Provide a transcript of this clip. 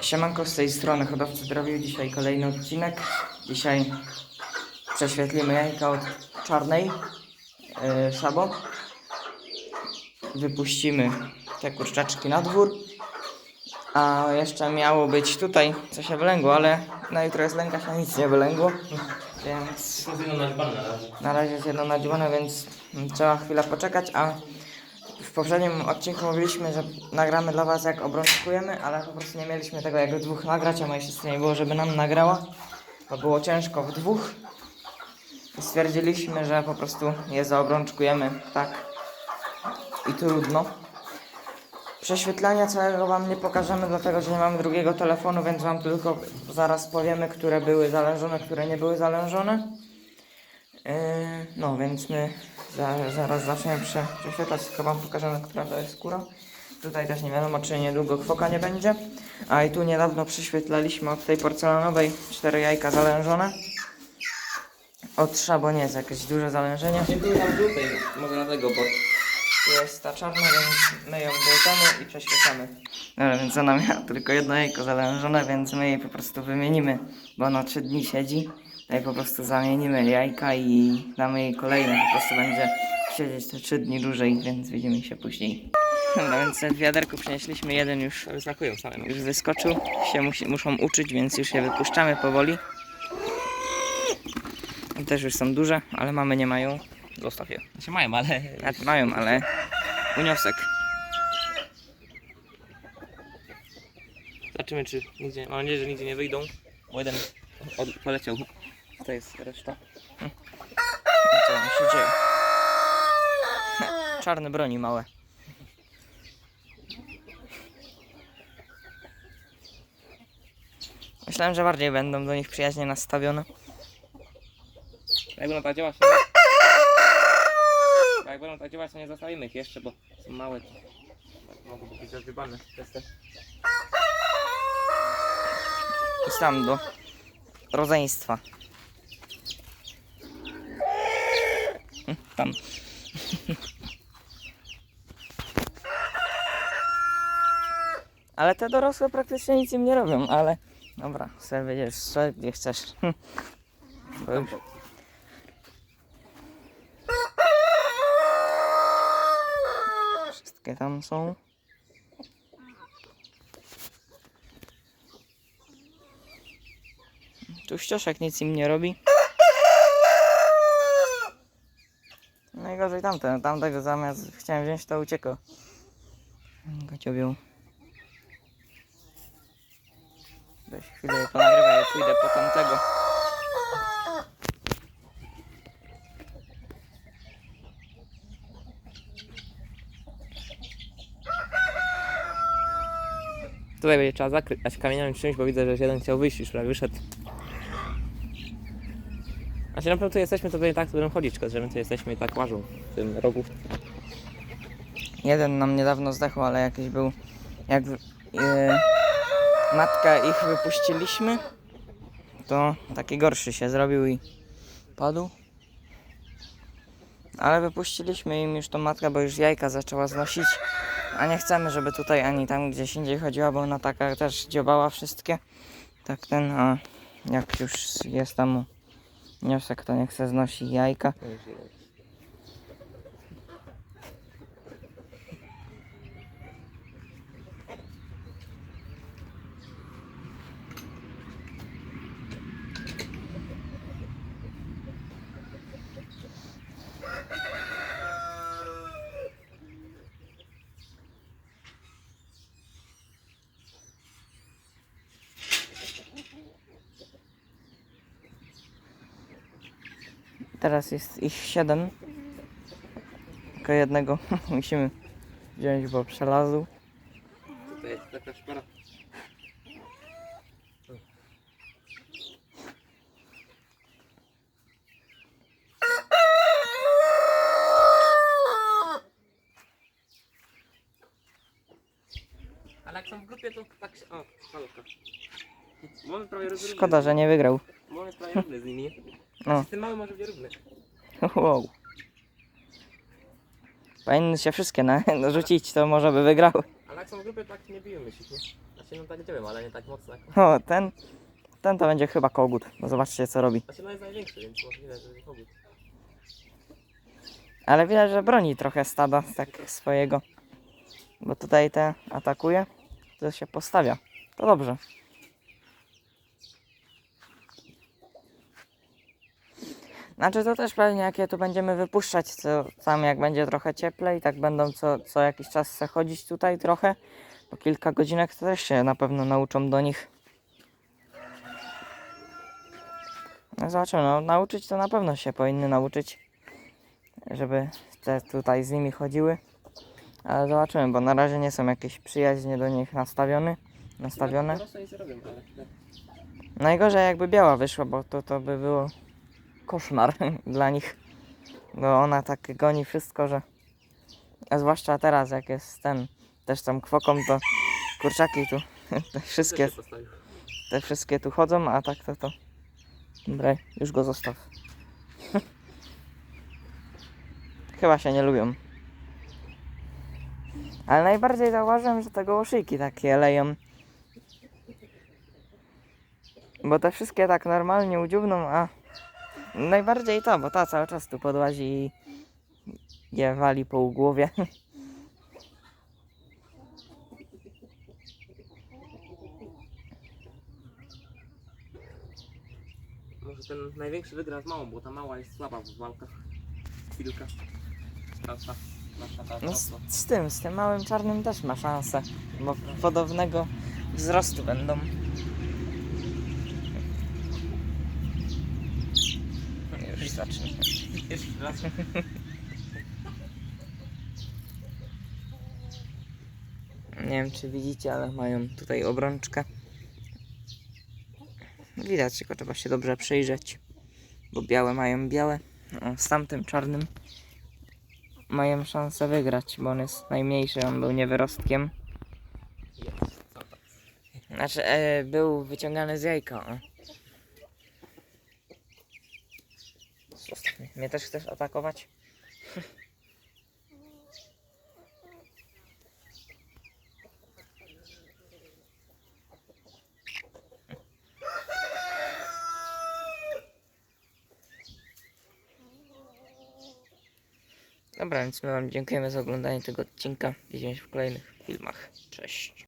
Siemanko, z tej strony hodowcy drobiu. Dzisiaj kolejny odcinek. Dzisiaj prześwietlimy jajka od czarnej yy, szabo. Wypuścimy te kurczaczki na dwór. A jeszcze miało być tutaj, co się wylęgło, ale na jutro jest lęka się nic nie wylęgło. Więc na razie jest jedno nadziwane, więc trzeba chwilę poczekać, a w poprzednim odcinku mówiliśmy, że nagramy dla Was jak obrączkujemy, ale po prostu nie mieliśmy tego jak dwóch nagrać, a mojej siostry nie było, żeby nam nagrała, bo było ciężko w dwóch. I stwierdziliśmy, że po prostu je zaobrączkujemy tak i trudno. Prześwietlania całego Wam nie pokażemy, dlatego że nie mamy drugiego telefonu, więc Wam tylko zaraz powiemy, które były zalężone, które nie były zalężone. Yy, no, więc my za, zaraz zaczniemy prze, prześwietlać, tylko Wam pokażemy, która to jest skóra. Tutaj też nie wiadomo, czy niedługo kwoka nie będzie. A i tu niedawno prześwietlaliśmy od tej porcelanowej cztery jajka zalężone. Od szaboniec jakieś duże zalężenie. Nie były tam żółtej, może dlatego, bo Tu jest ta czarna, więc my ją bierzemy i prześwietlamy. Dobra, więc ona miała tylko jedno jajko zalężone, więc my jej po prostu wymienimy, bo ona 3 dni siedzi. No i po prostu zamienimy jajka i damy jej kolejne. Po prostu będzie siedzieć te 3 dni dłużej, więc widzimy się później. Dobra, więc w wiaderku przynieśliśmy jeden już, wyskakują same. już wyskoczył. Się musi, muszą uczyć, więc już je wypuszczamy powoli. Też już są duże, ale mamy nie mają. Zostaw je. Znaczy mają, ale... Znaczy mają, ale uniosek. Zobaczymy, czy nigdzie... Mam nadzieję, że nigdzie nie wyjdą, bo jeden od... poleciał. To jest reszta. Hm. Co tam się dzieje? Czarne broni małe. Myślałem, że bardziej będą do nich przyjaźnie nastawione. Jak będą tak działać, to... Jak będą tak działać, to nie zostawimy ich jeszcze, bo są małe. Tak, mogą być te... I sam do rodzeństwa. Tam. Ale te dorosłe praktycznie nic im nie robią, ale dobra, sobie będziesz strzelać gdzie chcesz. Bo już... Wszystkie tam są. Tu ścioszek nic im nie robi. Najgorzej tamten, tamtego zamiast chciałem wziąć to uciekał. Gociowią. Weź chwilę ponagrywaj, ja pójdę po tamtego. Tutaj będzie trzeba zakryć kamieniami czymś, bo widzę, że jeden chciał wyjść, już prawie wyszedł. Się na pewno tu jesteśmy, to będzie tak, to będą chodzić, że my tu jesteśmy i tak łażą w tym rogu. Jeden nam niedawno zdechł, ale jakiś był. Jak e, matka ich wypuściliśmy, to taki gorszy się zrobił i padł. Ale wypuściliśmy im już tą matkę, bo już jajka zaczęła znosić. A nie chcemy, żeby tutaj ani tam gdzieś indziej chodziła, bo ona taka też dziobała wszystkie. Tak ten, a jak już jest tam wniosek, to nie chce znosi jajka. Teraz jest ich siedem. Tylko jednego musimy wziąć, bo przelazł. To jest taka szpara. Ale jak są w grupie, to tak się... O. Szkoda, że nie wygrał. Prawie równy z nimi. No. A z tym małym może być równy. Wow. Powinny się wszystkie na, narzucić, to może by wygrał. Ale jak są w grupie, tak nie bijemy się, nie? Znaczy no tak działamy, ale nie tak mocno jak... O, ten, ten to będzie chyba kogut, bo zobaczcie co robi. Znaczy no jest największy, więc możliwe, że jest kogut. Ale widać, że broni trochę stada tak swojego. Bo tutaj te atakuje, to się postawia. To dobrze. Znaczy to też pewnie jakie tu będziemy wypuszczać, co tam jak będzie trochę cieplej, tak będą co, co jakiś czas chodzić tutaj trochę. Po kilka godzinek to też się na pewno nauczą do nich. No zobaczymy, no nauczyć to na pewno się powinny nauczyć żeby te tutaj z nimi chodziły. Ale zobaczymy, bo na razie nie są jakieś przyjaźnie do nich nastawione. nastawione. Najgorzej jakby biała wyszła, bo to, to by było koszmar dla nich. Bo ona tak goni wszystko, że... A zwłaszcza teraz, jak jest ten też tam kwoką, to kurczaki tu, te wszystkie, te wszystkie tu chodzą, a tak to to... Dobra, już go zostaw. Chyba się nie lubią. Ale najbardziej zauważyłem, że te gołoszyjki takie leją. Bo te wszystkie tak normalnie udziubną, a najbardziej to, bo ta cały czas tu podłazi i je wali po głowie. Może ten największy wygra z małą, bo ta mała jest słaba w walkach. Chwilka. Prawda? Nasza ta No z, z tym, z tym małym czarnym też ma szansę, bo podobnego wzrostu będą. Już zacznie. Jeszcze raz. Nie wiem czy widzicie, ale mają tutaj obrączkę. Widać, tylko trzeba się dobrze przyjrzeć, bo białe mają białe, z tamtym czarnym mają szansę wygrać, bo on jest najmniejszy, on był niewyrostkiem. Znaczy, e, był wyciągany z jajka. O. Zostaw mnie. Mnie też chcesz atakować? Dobra, więc my Wam dziękujemy za oglądanie tego odcinka. Widzimy się w kolejnych filmach. Cześć.